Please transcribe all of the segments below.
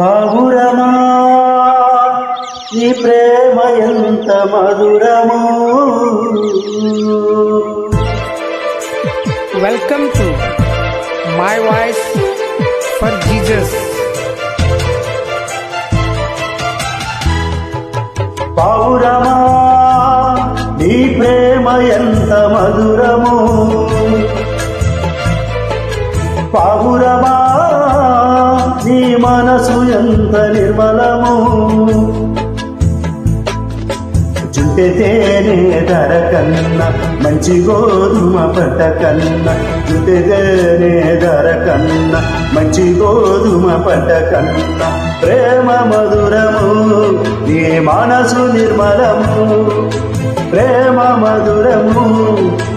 పావురమా నీ ప్రేమ ఎంత మధురమో. Welcome to My Voice for Jesus. పావురమా నీ ప్రేమ ఎంత మధురమో. పావురమా? నీ మనసు ఎంత నిర్మలము? చుట్టె తేనే ధర కన్నా మంచి గోధుమ పట్ట కన్నా చుట్టె తేనే ధర కన్నా మంచి గోధుమ పంట కన్నా ప్రేమ మధురము నీ మనసు నిర్మలము. ప్రేమ మధురము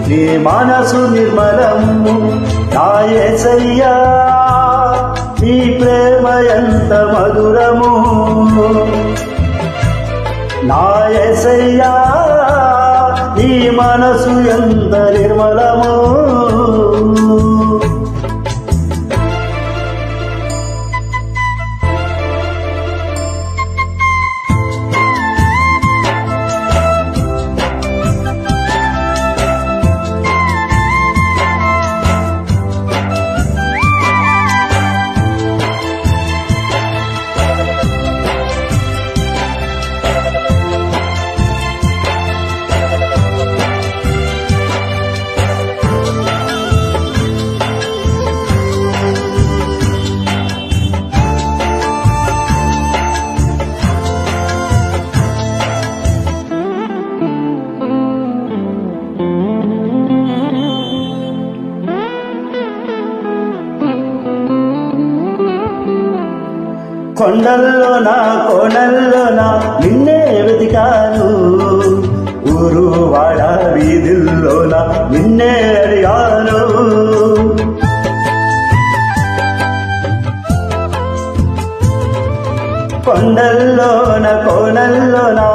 నీ మనసు నిర్మలము. నా యేసయ్యా నీ ప్రేమ ఎంత మధురము. నా యేసయ్యా నీ మనసు ఎంత నిర్మలము. కొండల్లో నా కోణల్లో నా నిన్నే వెతికాను. ఊరు వాడ వీధుల్లో నా నిన్నే అడిగాను. కొండల్లో నా కోణల్లోన నా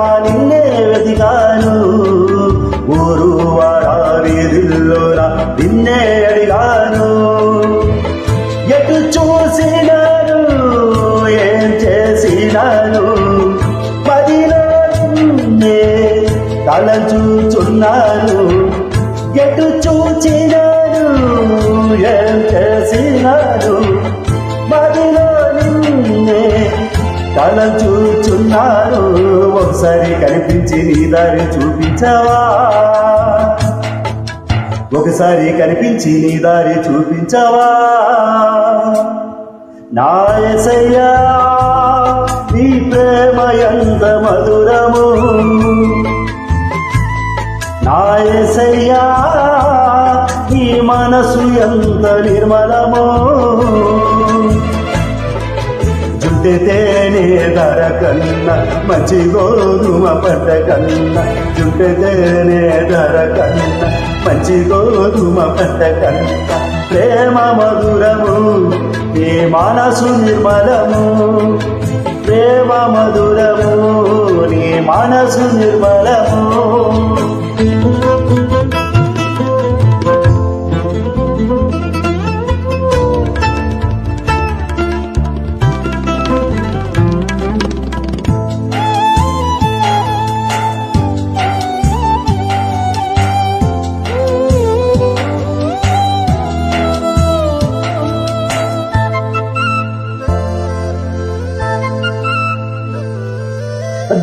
తలచూచున్నాను ఎటు చూచినాను ఏం చేసినాను. మదిలో నిన్నే తల చూచున్నాను. ఒకసారి కనిపించి నీ దారి చూపించవా? ఒకసారి కనిపించి నీ దారి చూపించవా? నాయసయ్యా నీ ప్రేమ ఎంత మధురము. నా ఈ మనసు ఎంత నిర్మలమో. జుట్టె ధర కన్న మంచి గోధుమ పంట కన్న. జుట్టె ధర కన్న మంచి గోధుమ పంట కన్న. ప్రేమ మధురము ఈ మనసు నిర్మలము. ప్రేమ మధురము నీ మనసు నిర్మలము.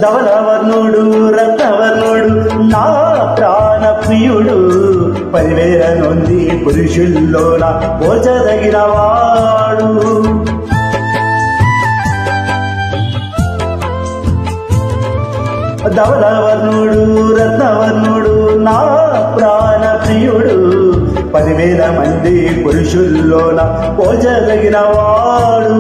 ధవలవర్ణుడు రత్నవర్ణుడు నా ప్రాణ ప్రియుడు. పదివేల నొంది పురుషుల్లో నా పోచదగిన వాడు ధవలవర్ణుడు రత్నవర్ణుడు నా ప్రాణ ప్రియుడు. పదివేల మంది పురుషుల్లోన నా పోచదగిన వాడు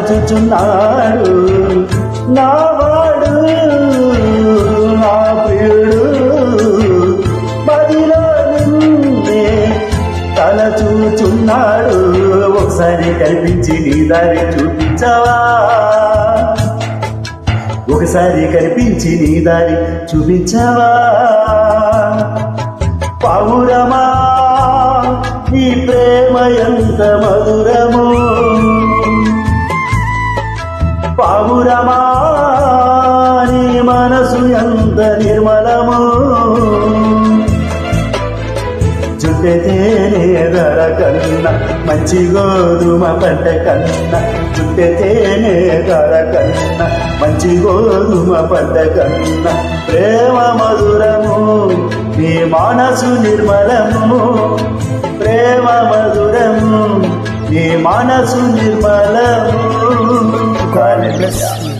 చూచున్నాడు నావాడు నా ప్రియుడు. మదిలో నిన్నే తలచుచున్నాడు ఒకసారి కనిపించి నీ దారి చూపించవా? ఒకసారి కనిపించి నీ దారి చూపించవా? పౌరమా నీ ప్రేమ ఎంత మధురము పావురమా నీ మనసు ఎంత నిర్మలము. చుట్టె తేనే ధర కన్నా మంచి గోధుమ పంట కన్నా. చుట్టె తేనే ధర కన్నా మంచి గోధుమ పంట కన్నా. ప్రేమ మధురము నీ మనసు నిర్మలము. ప్రేమ మధురము నీ మనసు నిర్మలము God bless you.